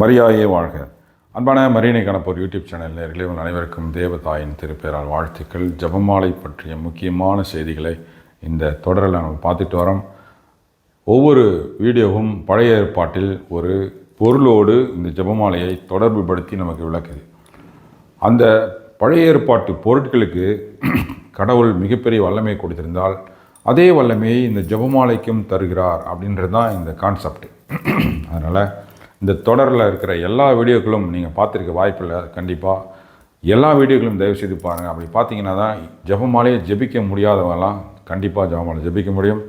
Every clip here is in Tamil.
மரியாயே வாழ்க. அன்பான மரியனை கணப்போர் யூடியூப் சேனல் நேர்களே உங்கள் அனைவருக்கும் தேவதாயின் திருப்பேரால் வாழ்த்துக்கள். ஜெபமாலை பற்றிய முக்கியமான செய்திகளை இந்த தொடரில் நம்ம பார்த்துட்டு வரோம். ஒவ்வொரு வீடியோவும் பழைய ஏற்பாட்டில் ஒரு பொருளோடு இந்த ஜெபமாலையை தொடர்புபடுத்தி நமக்கு விளக்குது. அந்த பழைய ஏற்பாட்டு பொருட்களுக்கு கடவுள் மிகப்பெரிய வல்லமை கொடுத்திருந்தால் அதே வல்லமையை இந்த ஜெபமாலைக்கும் தருகிறார் அப்படின்றது தான் இந்த கான்செப்ட். அதனால் இந்த தொடரில் இருக்கிற எல்லா வீடியோக்களும் நீங்கள் பார்த்துருக்க வாய்ப்பில்லை கண்டிப்பாக எல்லா வீடியோக்களும் தயவு செய்து பாருங்கள் அப்படி பார்த்தீங்கன்னா தான் ஜபமாலையை ஜெபிக்க முடியாதவங்கலாம் கண்டிப்பாக ஜபமாலை ஜெபிக்க முடியும்.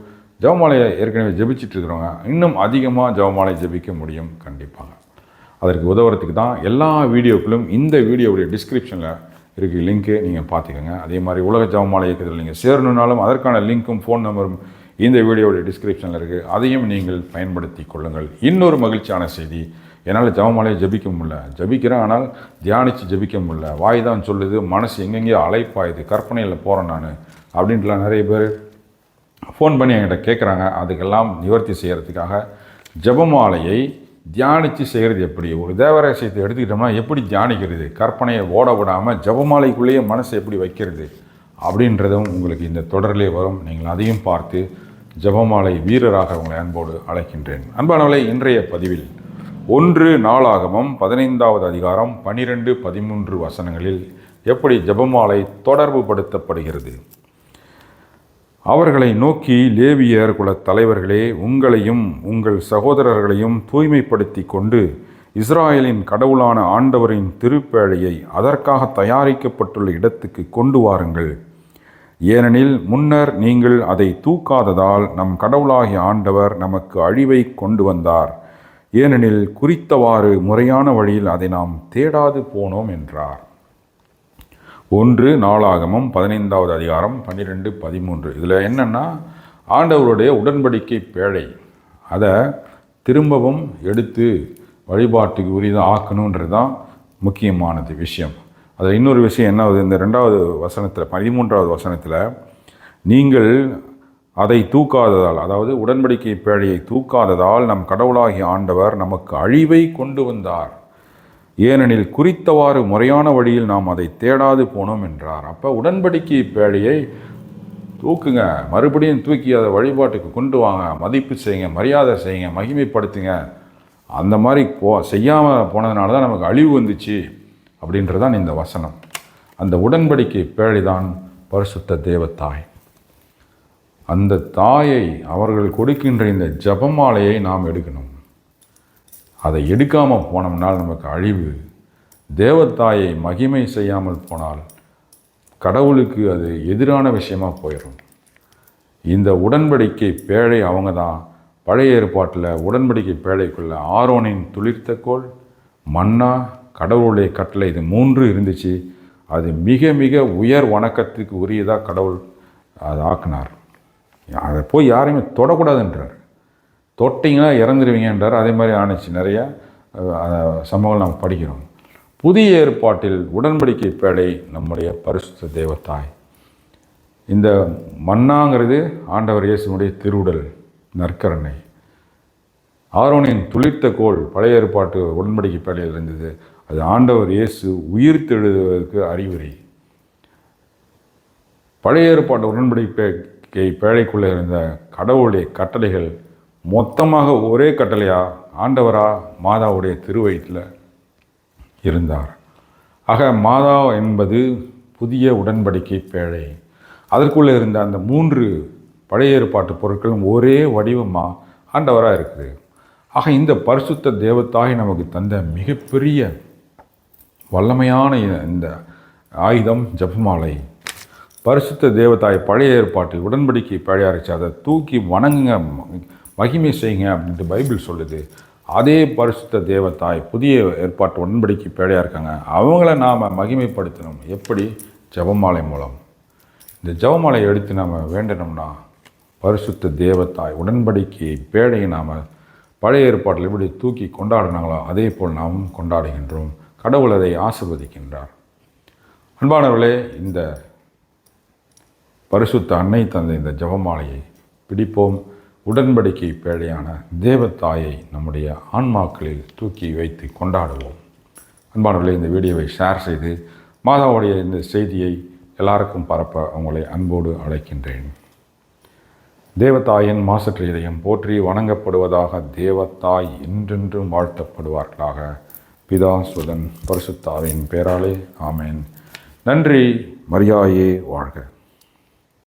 ஜெபமாலையை ஏற்கனவே ஜெபிச்சிட்டு இருக்கிறவங்க இன்னும் அதிகமாக ஜெபமாலை ஜெபிக்க முடியும் கண்டிப்பாக அதற்கு உதவுறதுக்கு தான் எல்லா வீடியோக்களும் இந்த வீடியோவுடைய டிஸ்கிரிப்ஷனில் இருக்குது லிங்க்கு நீங்கள் பார்த்துக்கோங்க. அதே மாதிரி உலக ஜபமாலை இயக்கத்தில் நீங்கள் சேரணுன்னாலும் அதற்கான லிங்க்கும் ஃபோன் நம்பரும் இந்த வீடியோடைய டிஸ்கிரிப்ஷனில் இருக்குது அதையும் நீங்கள் பயன்படுத்தி கொள்ளுங்கள். இன்னொரு மகிழ்ச்சியான செய்தி. என்னால் ஜபமாலையை ஜபிக்க முடியல. ஜபிக்கிறேன் ஆனால் தியானித்து ஜபிக்க முடியல. வாய் தான் சொல்லுது மனசு எங்கெங்கேயோ அலைப்பாயுது. கற்பனையில் போகிறேன் நான். அப்படின்ட்டுலாம் நிறைய பேர் ஃபோன் பண்ணி என்கிட்ட கேட்குறாங்க அதுக்கெல்லாம் நிவர்த்தி செய்கிறதுக்காக ஜபமாலையை தியானித்து செய்கிறது எப்படி? ஒரு தேவரகசியத்தை எடுத்துக்கிட்டோம்னா எப்படி தியானிக்கிறது? கற்பனையை ஓட விடாமல் ஜபமாலைக்குள்ளேயே மனசை எப்படி வைக்கிறது? அப்படின்றதும் உங்களுக்கு இந்த தொடரிலே வரும். நீங்கள் அதையும் பார்த்து ஜெபமாலை வீரராக உங்களை அன்போடு அழைக்கின்றேன். அன்பானவளை இன்றைய பதிவில் ஒன்று நாளாகமம் பதினைந்தாவது அதிகாரம் பனிரெண்டு பதிமூன்று வசனங்களில் எப்படி ஜெபமாலை தொடர்புபடுத்தப்படுகிறது? அவர்களை நோக்கி லேவியர் குலத் தலைவர்களே உங்களையும் உங்கள் சகோதரர்களையும் தூய்மைப்படுத்தி கொண்டு இஸ்ராயலின் கடவுளான ஆண்டவரின் திருப்பேழையை அதற்காக தயாரிக்கப்பட்டுள்ள இடத்துக்கு கொண்டு வாருங்கள். ஏனெனில் முன்னர் நீங்கள் அதை தூக்காததால் நம் கடவுளாகிய ஆண்டவர் நமக்கு அழிவை கொண்டு வந்தார். ஏனெனில் குறித்தவாறு முறையான வழியில் அதை நாம் தேடாது போனோம் என்றார். ஒன்று நாளாகமும் பதினைந்தாவது அதிகாரம் பன்னிரெண்டு பதிமூன்று. இதில் என்னென்னா ஆண்டவருடைய உடன்படிக்கை பேழை. அதை திரும்பவும் எடுத்து வழிபாட்டுக்கு உரிதாக ஆக்கணுன்றது தான் முக்கியமானது விஷயம். அதில் இன்னொரு விஷயம் என்ன ஆகுது இந்த ரெண்டாவது வசனத்தில் பதிமூன்றாவது வசனத்தில் நீங்கள் அதை தூக்காததால் அதாவது உடன்படிக்கை பேழையை தூக்காததால் நம் கடவுளாகிய ஆண்டவர் நமக்கு அழிவை கொண்டு வந்தார். ஏனெனில் குறித்தவாறு முறையான வழியில் நாம் அதை தேடாது போனோம் என்றார். அப்போ உடன்படிக்கை பேழையை தூக்குங்க. மறுபடியும் தூக்கி அதை வழிபாட்டுக்கு கொண்டு வாங்க. மதிப்பு செய்யுங்க மரியாதை செய்யுங்க மகிமைப்படுத்துங்க. அந்த மாதிரி போ செய்யாமல் போனதுனால தான் நமக்கு அழிவு வந்துச்சு. அப்படின்றதான் இந்த வசனம். அந்த உடன்படிக்கை பேழை தான் பரிசுத்த தேவத்தாய். அந்த தாயை அவர்கள் கொடுக்கின்ற இந்த ஜபமாலையை நாம் எடுக்கணும். அதை எடுக்காமல் போனோம்னால் நமக்கு அழிவு. தேவத்தாயை மகிமை செய்யாமல் போனால் கடவுளுக்கு அது எதிரான விஷயமாக போயிடும் இந்த உடன்படிக்கை பேழை அவங்க தான் பழைய ஏற்பாட்டில் உடன்படிக்கை பேழைக்குள்ள ஆரோனின் துளிர்த்த கோள் மன்னா கடவுளுடைய கட்டளை இது மூன்று இருந்துச்சு. அது மிக மிக உயர் வணக்கத்துக்கு உரியதாக கடவுள் அதை ஆக்கினார். அதை போய் யாரையுமே தொடக்கூடாதுன்றார். தொட்டிங்கன்னா இறந்துருவீங்கன்றார். அதே மாதிரி ஆணுச்சு நிறையா சம்பவங்கள் நாம் படிக்கிறோம். புதிய ஏற்பாட்டில் உடன்படிக்கை பேடை நம்முடைய பரிசுத்த தேவத்தாய். இந்த மன்னாங்கிறது ஆண்டவர் இயேசுனுடைய திருவுடல் நற்கரணை. ஆரோனின் துளிர்த்த கோல் பழைய ஏற்பாட்டு உடன்படிக்கை பேடையில் இருந்தது. அது ஆண்டவர் இயேசு உயிர் தெழுவதற்கு அறிவுரை. பழைய ஏற்பாட்டு உடன்படிக்கை பேழைக்குள்ளே இருந்த கடவுளுடைய கட்டளைகள் மொத்தமாக ஒரே கட்டளையா? ஆண்டவரா மாதாவுடைய திருவயிற்றில் இருந்தார். ஆக மாதா என்பது புதிய உடன்படிக்கை பேழை. அதற்குள்ளே இருந்த அந்த மூன்று பழைய ஏற்பாட்டு பொருட்களும் ஒரே வடிவமாக ஆண்டவராக இருக்குது. ஆக இந்த பரிசுத்த தேவத்தாய் நமக்கு தந்த மிகப்பெரிய வல்லமையான இந்த ஆயுதம் ஜபமாலை. பரிசுத்த தேவதாய் பழைய ஏற்பாட்டில் உடன்படிக்கை பழையாரிச்சு அதை தூக்கி வணங்குங்க மகிமை செய்யுங்க அப்படின்ட்டு பைபிள் சொல்லுது. அதே பரிசுத்த தேவதாய் புதிய ஏற்பாட்டு உடன்படிக்கை பேழையாக இருக்காங்க. அவங்கள நாம் மகிமைப்படுத்தணும். எப்படி? ஜெபமாலை மூலம். இந்த ஜெபமாலையை எடுத்து நாம் வேண்டணும்னா பரிசுத்த தேவத்தாய் உடன்படிக்கையை பேழையை நாம் பழைய ஏற்பாட்டில் எப்படி தூக்கி கொண்டாடினாங்களோ அதே போல் நாமும் கொண்டாடுகின்றோம். கடவுள் அதை ஆசிர்வதிக்கின்றார். அன்பானவர்களே இந்த பரிசுத்த அன்னை தந்த இந்த ஜெபமாலையை பிடிப்போம். உடன்படிக்கை பேழையான தேவத்தாயை நம்முடைய ஆன்மாக்களில் தூக்கி வைத்து கொண்டாடுவோம். அன்பானவர்களே இந்த வீடியோவை ஷேர் செய்து மாதாவுடைய இந்த செய்தியை எல்லாருக்கும் பரப்ப உங்களை அன்போடு அழைக்கின்றேன். தேவத்தாயின் மாசற்ற இதயம் போற்றி வணங்கப்படுவதாக தேவத்தாய் என்றென்றும் வாழ்த்தப்படுவார்களாக. பிதா சுதன் பரிசுத்தாவின் பேராலே ஆமேன். நன்றி மரியாயே வாழ்க.